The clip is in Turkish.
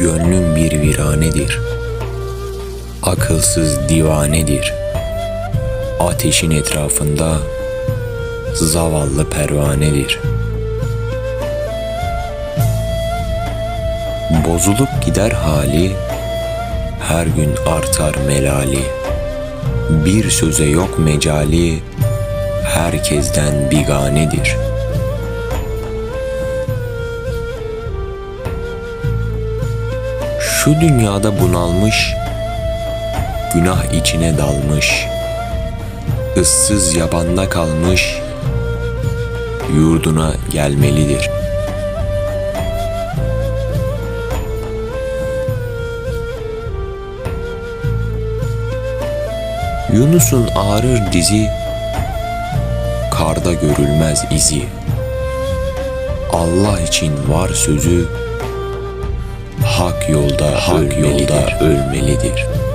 Gönlüm bir viranedir. Akılsız divanedir. Ateşin etrafında zavallı pervanedir. Bozulup gider hali, her gün artar melali. Bir söze yok mecali, herkesten biganedir. Şu dünyada bunalmış, günah içine dalmış, ıssız yabanda kalmış, yurduna gelmelidir. Yunus'un ağrır dizi, karda görülmez izi. Allah için var sözü, hak yolda hak yolda ölmelidir.